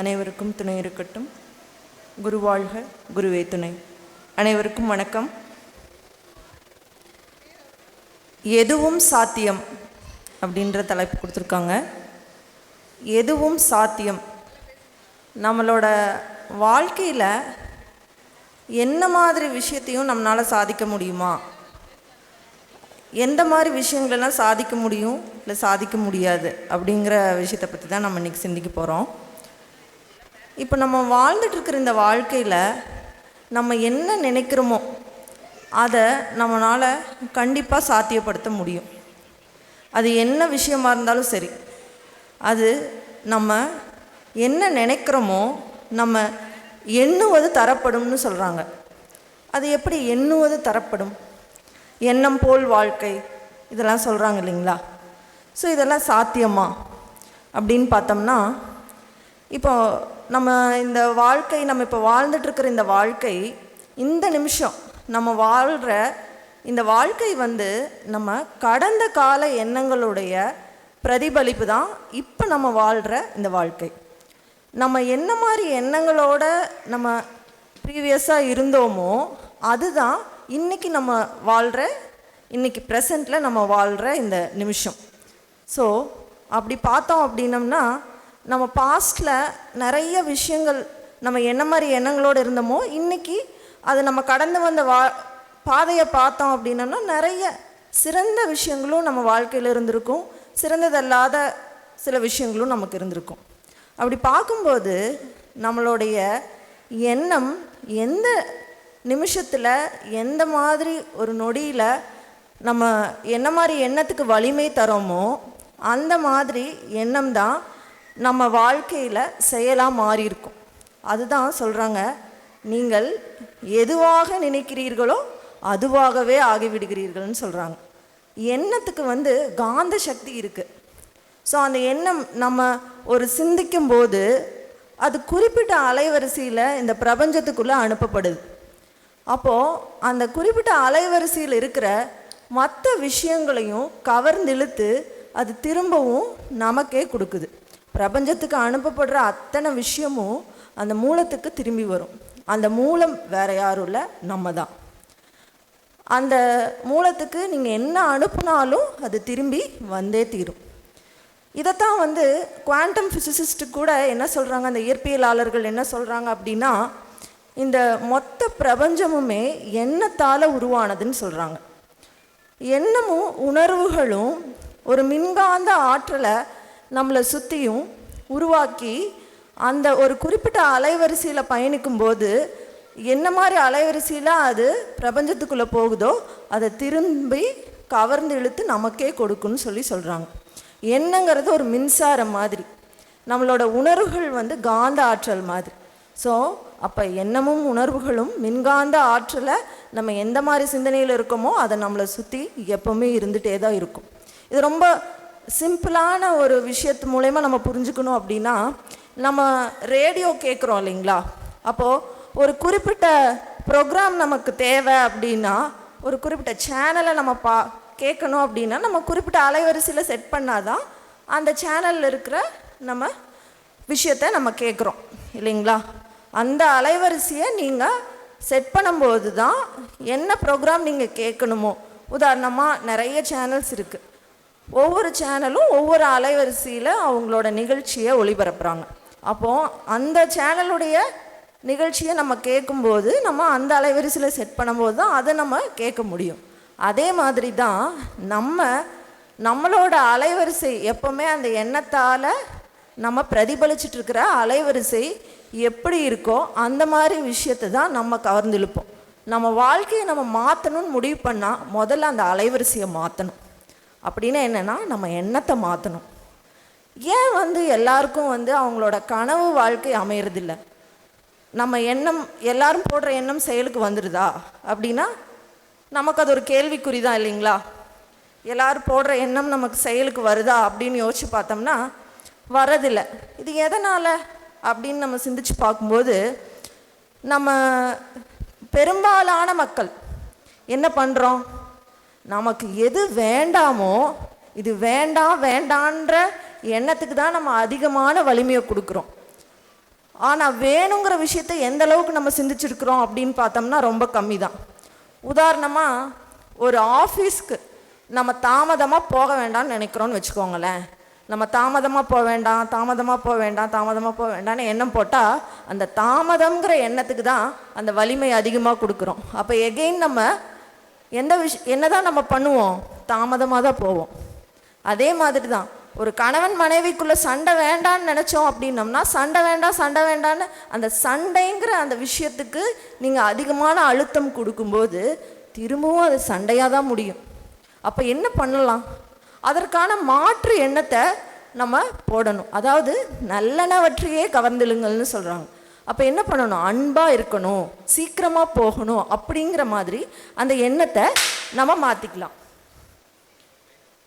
அனைவருக்கும் துணை இருக்கட்டும். குருவாழ்க குருவே துணை. அனைவருக்கும் வணக்கம். எதுவும் சாத்தியம் அப்படின்ற தலைப்பு கொடுத்துருக்காங்க. எதுவும் சாத்தியம். நம்மளோட வாழ்க்கையில் என்ன மாதிரி விஷயத்தையும் நம்மளால் சாதிக்க முடியுமா? எந்த மாதிரி விஷயங்களெல்லாம் சாதிக்க முடியும் இல்லை சாதிக்க முடியாது அப்படிங்கிற விஷயத்தை பற்றி தான் நம்ம இன்றைக்கி சிந்திக்க போகிறோம் இப்போ நம்ம வாழ்ந்துட்டுருக்கிற இந்த வாழ்க்கையில் நம்ம என்ன நினைக்கிறோமோ அதை நம்மளால் கண்டிப்பாக சாத்தியப்படுத்த முடியும். அது என்ன விஷயமா இருந்தாலும் சரி அது நம்ம என்ன நினைக்கிறோமோ நம்ம எண்ணுவது தரப்படும்னு சொல்கிறாங்க அது எப்படி எண்ணுவது தரப்படும்? எண்ணம் போல் வாழ்க்கை இதெல்லாம் சொல்கிறாங்க இல்லைங்களா? ஸோ இதெல்லாம் சாத்தியமா? அப்படின்னு பார்த்தோம்னா இப்போ நம்ம இந்த வாழ்க்கை நம்ம இப்போ வாழ்ந்துட்டுருக்கிற இந்த வாழ்க்கை இந்த நிமிஷம் நம்ம வாழ்கிற இந்த வாழ்க்கை வந்து நம்ம கடந்த கால எண்ணங்களுடைய பிரதிபலிப்பு தான் இப்போ நம்ம வாழ்கிற இந்த வாழ்க்கை. நம்ம என்ன மாதிரி எண்ணங்களோட நம்ம ப்ரீவியஸாக இருந்தோமோ அதுதான் இன்றைக்கி நம்ம வாழ்கிற இன்றைக்கி ப்ரெசண்ட்டில் நம்ம வாழ்கிற இந்த நிமிஷம். ஸோ அப்படி பார்த்தோம் அப்படின்னம்னா நம்ம பாஸ்டில் நிறைய விஷயங்கள் நம்ம என்ன மாதிரி எண்ணங்களோடு இருந்தோமோ இன்றைக்கி அது நம்ம கடந்து வந்த வா பாதையை பார்த்தோம் அப்படின்னம்னா நிறைய சிறந்த விஷயங்களும் நம்ம வாழ்க்கையில் இருந்திருக்கும். சிறந்ததல்லாத சில விஷயங்களும் நமக்கு இருந்திருக்கும். அப்படி பார்க்கும்போது நம்மளுடைய எண்ணம் எந்த நிமிஷத்தில் எந்த மாதிரி ஒரு நொடியில் நம்ம என்ன மாதிரி எண்ணத்துக்கு வலிமை தரோமோ அந்த மாதிரி எண்ணம் தான் நம்ம வாழ்க்கையில் செயலாக மாறியிருக்கும். அதுதான் சொல்கிறாங்க நீங்கள் எதுவாக நினைக்கிறீர்களோ அதுவாகவே ஆகிவிடுகிறீர்கள்னு சொல்கிறாங்க எண்ணத்துக்கு வந்து காந்த சக்தி இருக்குது ஸோ அந்த எண்ணம் நம்ம ஒரு சிந்திக்கும் போது அது குறிப்பிட்ட அலைவரிசையில் இந்த பிரபஞ்சத்துக்குள்ளே அனுப்பப்படுது. அப்போது அந்த குறிப்பிட்ட அலைவரிசையில் இருக்கிற மற்ற விஷயங்களையும் கவர்ந்திழுத்து அது திரும்பவும் நமக்கே கொடுக்குது. பிரபஞ்சத்துக்கு அனுப்பப்படுற அத்தனை விஷயமும் அந்த மூலத்துக்கு திரும்பி வரும். அந்த மூலம் வேற யாரும் இல்லை நம்ம தான். அந்த மூலத்துக்கு நீங்கள் என்ன அனுப்புனாலும் அது திரும்பி வந்தே தீரும். இதைத்தான் வந்து குவாண்டம் ஃபிசிசிஸ்ட்டு கூட என்ன சொல்கிறாங்க அந்த இயற்பியலாளர்கள் என்ன சொல்கிறாங்க அப்படின்னா இந்த மொத்த பிரபஞ்சமுமே எண்ணத்தால் உருவானதுன்னு சொல்கிறாங்க எண்ணமும் உணர்வுகளும் ஒரு மின்காந்த ஆற்றலை நம்மளை சுற்றியும் உருவாக்கி அந்த ஒரு குறிப்பிட்ட அலைவரிசையில் பயணிக்கும்போது என்ன மாதிரி அலைவரிசையில் அது பிரபஞ்சத்துக்குள்ளே போகுதோ அதை திரும்பி கவர்ந்து இழுத்து நமக்கே கொடுக்குன்னு சொல்லி சொல்கிறாங்க எண்ணங்கிறது ஒரு மின்சாரம் மாதிரி. நம்மளோட உணர்வுகள் வந்து காந்த ஆற்றல் மாதிரி. ஸோ அப்போ எண்ணமும் உணர்வுகளும் மின்காந்த ஆற்றலை நம்ம எந்த மாதிரி சிந்தனையில் இருக்கோமோ அதை நம்மளை சுற்றி எப்போவுமே இருந்துகிட்டே தான் இருக்கும். இது ரொம்ப சிம்பிளான ஒரு விஷயத்து மூலயமா நம்ம புரிஞ்சுக்கணும் அப்படின்னா நம்ம ரேடியோ கேட்குறோம் இல்லைங்களா? அப்போது ஒரு குறிப்பிட்ட ப்ரோக்ராம் நமக்கு தேவை அப்படின்னா ஒரு குறிப்பிட்ட சேனலை நம்ம பா கேட்கணும் அப்படின்னா நம்ம குறிப்பிட்ட அலைவரிசையில் செட் பண்ணாதான் அந்த சேனலில் இருக்கிற நம்ம விஷயத்த நம்ம கேட்குறோம் இல்லைங்களா? அந்த அலைவரிசையை நீங்கள் செட் பண்ணும்போது தான் என்ன ப்ரோக்ராம் நீங்கள் கேட்கணுமோ உதாரணமாக நிறைய சேனல்ஸ் இருக்குது ஒவ்வொரு சேனலும் ஒவ்வொரு அலைவரிசையில் அவங்களோட நிகழ்ச்சியை ஒளிபரப்புகிறாங்க அப்போது அந்த சேனலுடைய நிகழ்ச்சியை நம்ம கேட்கும்போது நம்ம அந்த அலைவரிசையில் செட் பண்ணும்போது தான் அதை நம்ம கேட்க முடியும். அதே மாதிரி தான் நம்ம நம்மளோட அலைவரிசை எப்போவுமே அந்த எண்ணத்தால் நம்ம பிரதிபலிச்சிட்ருக்கிற அலைவரிசை எப்படி இருக்கோ அந்த மாதிரி விஷயத்தை தான் நம்ம கவர்ந்திழுப்போம். நம்ம வாழ்க்கையை நம்ம மாற்றணும்னு முடிவு பண்ணால் முதல்ல அந்த அலைவரிசையை மாற்றணும் அப்படின்னா என்னென்னா நம்ம எண்ணத்தை மாற்றணும் ஏன் வந்து எல்லாருக்கும் வந்து அவங்களோட கனவு வாழ்க்கை அமையறதில்ல? நம்ம எண்ணம் எல்லாரும் போடுற எண்ணம் செயலுக்கு வந்துடுதா அப்படின்னா நமக்கு அது ஒரு கேள்விக்குறி தான் இல்லைங்களா? எல்லோரும் போடுற எண்ணம் நமக்கு செயலுக்கு வருதா? அப்படின்னு யோசிச்சு பார்த்தோம்னா வரதில்லை. இது எதனால்? அப்படின்னு நம்ம சிந்திச்சு பார்க்கும்போது நம்ம பெரும்பாலான மக்கள் என்ன பண்ணுறோம் நமக்கு எது வேண்டாமோ இது வேண்டாம் வேண்டான்ற எண்ணத்துக்கு தான் நம்ம அதிகமான வலிமையை கொடுக்குறோம். ஆனால் வேணுங்கிற விஷயத்த எந்த அளவுக்கு நம்ம சிந்திச்சிருக்கிறோம் அப்படின்னு பார்த்தோம்னா ரொம்ப கம்மி தான். உதாரணமாக ஒரு ஆஃபீஸ்க்கு நம்ம தாமதமாக போக வேண்டாம்னு நினைக்கிறோன்னு வச்சுக்கோங்களேன். நம்ம தாமதமாக போக வேண்டாம் தாமதமாக போக வேண்டாம் தாமதமாக போக வேண்டாம்னு எண்ணம் போட்டால் அந்த தாமதம்ங்கிற எண்ணத்துக்கு தான் அந்த வலிமை அதிகமாக கொடுக்குறோம். அப்போ எகெயின் நம்ம எந்த விஷ் என்னதான் நம்ம பண்ணுவோம் தாமதமாக தான் போவோம். அதே மாதிரி தான் ஒரு கணவன் மனைவிக்குள்ளே சண்டை வேண்டான்னு நினச்சோம் அப்படின்னம்னா சண்டை வேண்டாம் சண்டை வேண்டான்னு அந்த சண்டைங்கிற அந்த விஷயத்துக்கு நீங்கள் அதிகமான அழுத்தம் கொடுக்கும்போது திரும்பவும் அது சண்டையாக தான் முடியும். அப்போ என்ன பண்ணலாம்? அதற்கான மாற்று எண்ணத்தை நம்ம போடணும். அதாவது நல்லனவற்றையே கவர்ந்துழுங்கள்னு சொல்கிறாங்க அப்போ என்ன பண்ணணும்? அன்பாக இருக்கணும். சீக்கிரமாக போகணும் அப்படிங்கிற மாதிரி அந்த எண்ணத்தை நம்ம மாற்றிக்கலாம்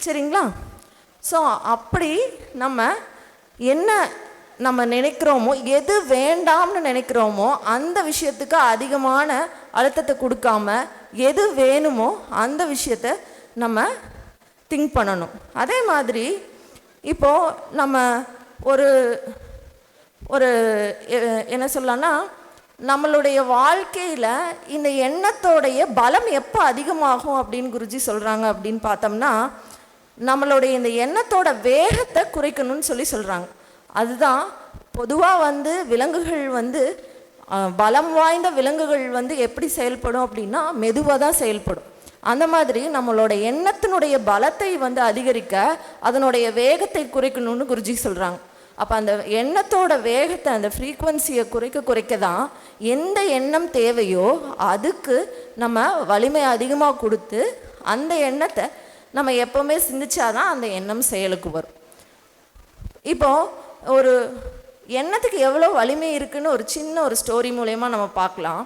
சரிங்களா? ஸோ அப்படி நம்ம என்ன நம்ம நினைக்கிறோமோ எது வேண்டாம்னு நினைக்கிறோமோ அந்த விஷயத்துக்கு அதிகமான அழுத்தத்தை கொடுக்காம எது வேணுமோ அந்த விஷயத்த நம்ம திங்க் பண்ணணும். அதே மாதிரி இப்போது நம்ம ஒரு ஒரு எ- என்ன சொல்லலாம்னா நம்மளுடைய வாழ்க்கையில் இந்த எண்ணத்தோடைய பலம் எப்போ அதிகமாகும் அப்படின்னு குருஜி சொல்கிறாங்க அப்படின்னு பார்த்தோம்னா நம்மளுடைய இந்த எண்ணத்தோட வேகத்தை குறைக்கணும்னு சொல்லி சொல்கிறாங்க அதுதான் பொதுவாக வந்து விலங்குகள் வந்து பலம் வாய்ந்த விலங்குகள் வந்து எப்படி செயல்படும் அப்படின்னா மெதுவாக தான் செயல்படும். அந்த மாதிரி நம்மளோட எண்ணத்தினுடைய பலத்தை வந்து அதிகரிக்க அதனுடைய வேகத்தை குறைக்கணும்னு குருஜி சொல்கிறாங்க அப்போ அந்த எண்ணத்தோட வேகத்தை அந்த ஃப்ரீக்குவன்சியை குறைக்க குறைக்க தான் எந்த எண்ணம் தேவையோ அதுக்கு நம்ம வலிமை அதிகமாக கொடுத்து அந்த எண்ணத்தை நம்ம எப்போவுமே சிந்திச்சாதான் அந்த எண்ணம் செயலுக்கு வரும். இப்போ ஒரு எண்ணத்துக்கு எவ்வளோ வலிமை இருக்குன்னு ஒரு சின்ன ஒரு ஸ்டோரி மூலயமா நம்ம பார்க்கலாம்.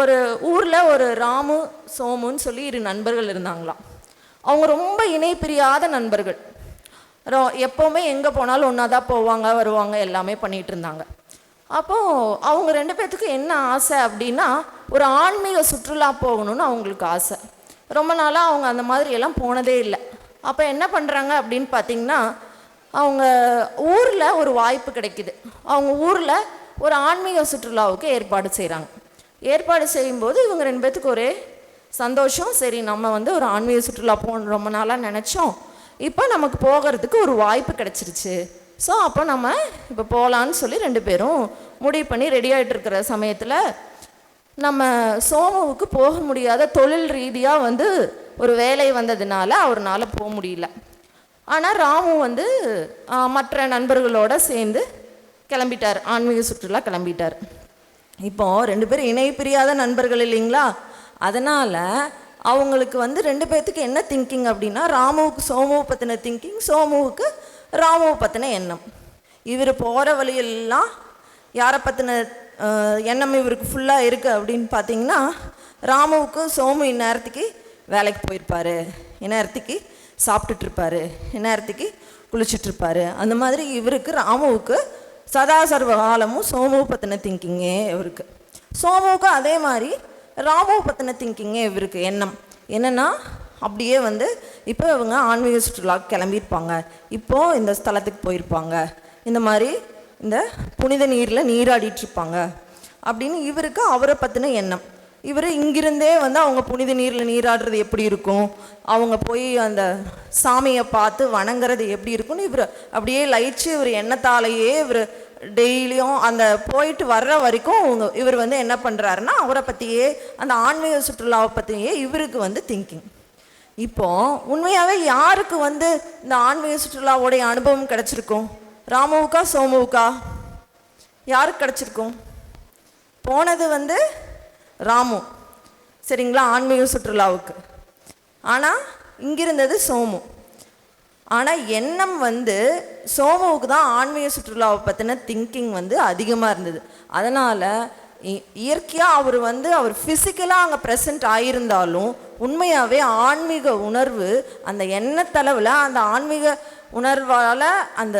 ஒரு ஊரில் ஒரு ராமு சோமுன்னு சொல்லி இரு நண்பர்கள் இருந்தாங்களாம். அவங்க ரொம்ப இணை பிரியாத நண்பர்கள். ரோ எப்போவுமே எங்கே போனாலும் ஒன்றா தான் போவாங்க வருவாங்க எல்லாமே பண்ணிகிட்டு இருந்தாங்க. அப்போது அவங்க ரெண்டு பேர்த்துக்கு என்ன ஆசை அப்படின்னா ஒரு ஆன்மீக சுற்றுலா போகணும்னு அவங்களுக்கு ஆசை. ரொம்ப நாளாக அவங்க அந்த மாதிரி எல்லாம் போனதே இல்லை. அப்போ என்ன பண்ணுறாங்க அப்படின்னு பார்த்தீங்கன்னா அவங்க ஊரில் ஒரு வாய்ப்பு கிடைக்குது. அவங்க ஊரில் ஒரு ஆன்மீக சுற்றுலாவுக்கு ஏற்பாடு செய்கிறாங்க ஏற்பாடு செய்யும்போது இவங்க ரெண்டு பேர்த்துக்கு ஒரே சந்தோஷம். சரி நம்ம வந்து ஒரு ஆன்மீக சுற்றுலா போகணும் ரொம்ப நாளாக நினச்சோம். இப்போ நமக்கு போகிறதுக்கு ஒரு வாய்ப்பு கிடச்சிருச்சு. ஸோ அப்போ நம்ம இப்போ போகலான்னு சொல்லி ரெண்டு பேரும் முடிவு பண்ணி ரெடி ஆகிட்டு இருக்கிற சமயத்தில் நம்ம சோமுவுக்கு போக முடியாத தொழில் ரீதியாக வந்து ஒரு வேலை வந்ததுனால அவரால் போக முடியல. ஆனால் ராமு வந்து மற்ற நண்பர்களோட சேர்ந்து கிளம்பிட்டார். ஆன்மீக சுற்றுலா கிளம்பிட்டார். இப்போ ரெண்டு பேரும் இணை பிரியாத நண்பர்கள் இல்லைங்களா? அதனால் அவங்களுக்கு வந்து ரெண்டு பேர்த்துக்கு என்ன திங்கிங் அப்படின்னா ராமுவுக்கு சோமுவை பற்றின திங்கிங் சோமுவுக்கு ராமுவை பற்றின எண்ணம். இவர் போகிற வழியெல்லாம் யாரை பற்றின எண்ணம் இவருக்கு ஃபுல்லாக இருக்குது அப்படின்னு பார்த்தீங்கன்னா ராமுவுக்கு சோமு இந்நேரத்துக்கு வேலைக்கு போயிருப்பாரு. இந்நேரத்துக்கு சாப்பிட்டுட்டு இருப்பாரு இந்நேரத்துக்கு குளிச்சுட்டு இருப்பாரு அந்த மாதிரி இவருக்கு ராமுவுக்கு சதா சர்வ காலமும் சோமுவை பற்றின திங்கிங்கே இவருக்கு. சோமுவுக்கு அதே மாதிரி ராமுவை பற்றின திங்கிங்கே இவருக்கு எண்ணம். என்னென்னா அப்படியே வந்து இப்போ இவங்க ஆன்மீக சுற்றுலா கிளம்பியிருப்பாங்க. இப்போது இந்த ஸ்தலத்துக்கு போயிருப்பாங்க. இந்த மாதிரி இந்த புனித நீரில் நீராடிட்டுருப்பாங்க. அப்படின்னு இவருக்கு அவரை பற்றின எண்ணம். இவர் இங்கிருந்தே வந்து அவங்க புனித நீரில் நீராடுறது எப்படி இருக்கும்? அவங்க போய் அந்த சாமியை பார்த்து வணங்குறது எப்படி இருக்கும்னு இவர் அப்படியே லயிச்சு இவர் எண்ணத்தாலேயே இவர் டெய்லியும் அந்த போயிட்டு வர்ற வரைக்கும் இவர் வந்து என்ன பண்ணுறாருன்னா அவரை பற்றியே அந்த ஆன்மீக சுற்றுலாவை பற்றியே இவருக்கு வந்து திங்கிங் இப்போ உண்மையாகவே யாருக்கு வந்து இந்த ஆன்மீக சுற்றுலாவுடைய அனுபவம் கிடச்சிருக்கும்? ராமுவுக்கா சோமுவுக்கா? யாருக்கு கிடச்சிருக்கும்? போனது வந்து ராமு. சரிங்களா? ஆன்மீக சுற்றுலாவுக்கு. ஆனால் இங்கிருந்தது சோமு. ஆனால் எண்ணம் வந்து சோமுவுக்கு தான் ஆன்மீக சுற்றுலாவை பற்றின திங்கிங் வந்து அதிகமாக இருந்தது. அதனால் இயற்கையாக அவர் வந்து அவர் ஃபிசிக்கலாக அங்கே ப்ரெசண்ட் ஆகியிருந்தாலும் உண்மையாகவே ஆன்மீக உணர்வு அந்த எண்ணத்தளவில் அந்த ஆன்மீக உணர்வால் அந்த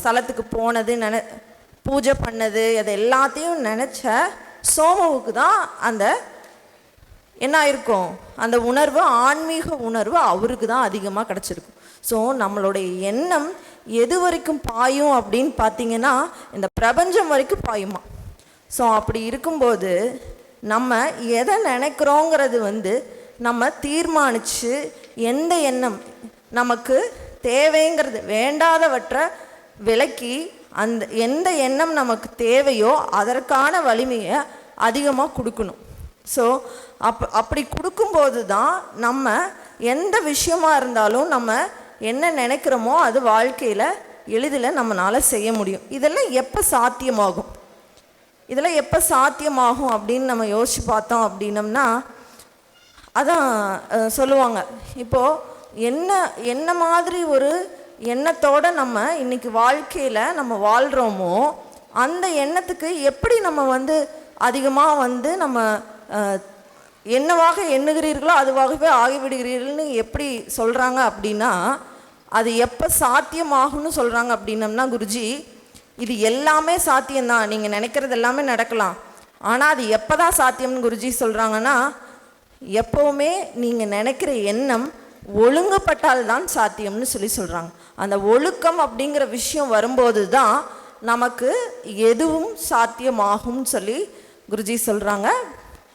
ஸ்தலத்துக்கு போனது நினை பூஜை பண்ணது அது எல்லாத்தையும் நினச்ச சோமுவுக்கு தான் அந்த என்ன ஆயிருக்கும் அந்த உணர்வு ஆன்மீக உணர்வு அவருக்கு தான் அதிகமாக கிடச்சிருக்கும். ஸோ நம்மளுடைய எண்ணம் எது வரைக்கும் பாயும் அப்படின்னு பார்த்தீங்கன்னா இந்த பிரபஞ்சம் வரைக்கும் பாயுமா? ஸோ அப்படி இருக்கும்போது நம்ம எதை நினைக்கிறோங்கிறது வந்து நம்ம தீர்மானித்து எந்த எண்ணம் நமக்கு தேவைங்கிறது வேண்டாதவற்றை விலக்கி அந்த எந்த எண்ணம் நமக்கு தேவையோ அதற்கான வலிமையை அதிகமாக கொடுக்கணும். ஸோ அப் அப்படி கொடுக்கும்போது தான் நம்ம எந்த விஷயமா இருந்தாலும் நம்ம என்ன நினைக்கிறோமோ அது வாழ்க்கையில் எளிதில் நம்மளால் செய்ய முடியும். இதெல்லாம் எப்போ சாத்தியமாகும்? இதெல்லாம் எப்போ சாத்தியமாகும் அப்படின்னு நம்ம யோசிச்சு பார்த்தோம் அப்படின்னம்னா அதான் சொல்லுவாங்க. இப்போது என்ன என்ன மாதிரி ஒரு எண்ணத்தோட நம்ம இன்றைக்கி வாழ்க்கையில் நம்ம வாழ்கிறோமோ அந்த எண்ணத்துக்கு எப்படி நம்ம வந்து அதிகமாக வந்து நம்ம என்னவாக எண்ணுகிறீர்களோ அதுவாகவே ஆகிவிடுகிறீர்கள்னு எப்படி சொல்கிறாங்க அப்படின்னா அது எப்போ சாத்தியமாகும்னு சொல்கிறாங்க அப்படின்னம்னா குருஜி இது எல்லாமே சாத்தியம்தான். நீங்கள் நினைக்கிறது எல்லாமே நடக்கலாம். ஆனால் அது எப்போ தான் சாத்தியம்னு குருஜி சொல்கிறாங்கன்னா எப்போவுமே நீங்கள் நினைக்கிற எண்ணம் ஒழுங்குபட்டால் தான் சாத்தியம்னு சொல்லி சொல்கிறாங்க அந்த ஒழுக்கம் அப்படிங்கிற விஷயம் வரும்போது தான் நமக்கு எதுவும் சாத்தியமாகும்னு சொல்லி குருஜி சொல்கிறாங்க